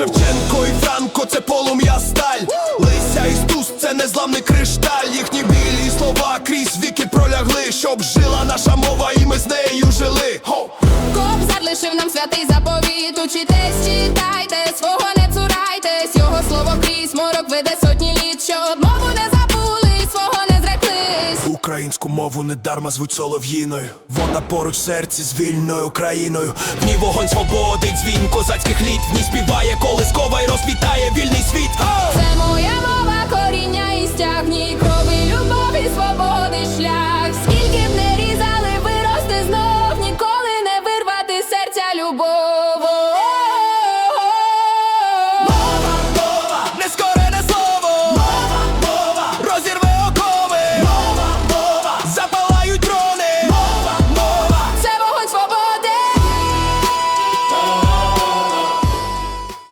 Шевченко і Франко це полум'я сталь. Лися і Стус це незламний кришталь. Їхні білі слова крізь віки пролягли, щоб жила наша мова, і ми з нею жили. Кобзар лишив нам святий заповіт. Учитесь, читайте, свого не цурайтесь. Його слово крізь морок веде сотні літ, що мову не забули, свого не зреклись. Українську мову недарма звуть солов'їною. Вона поруч серці з вільною країною. В ній вогонь свободи, дзвін козацьких літ, в ній unbelievable.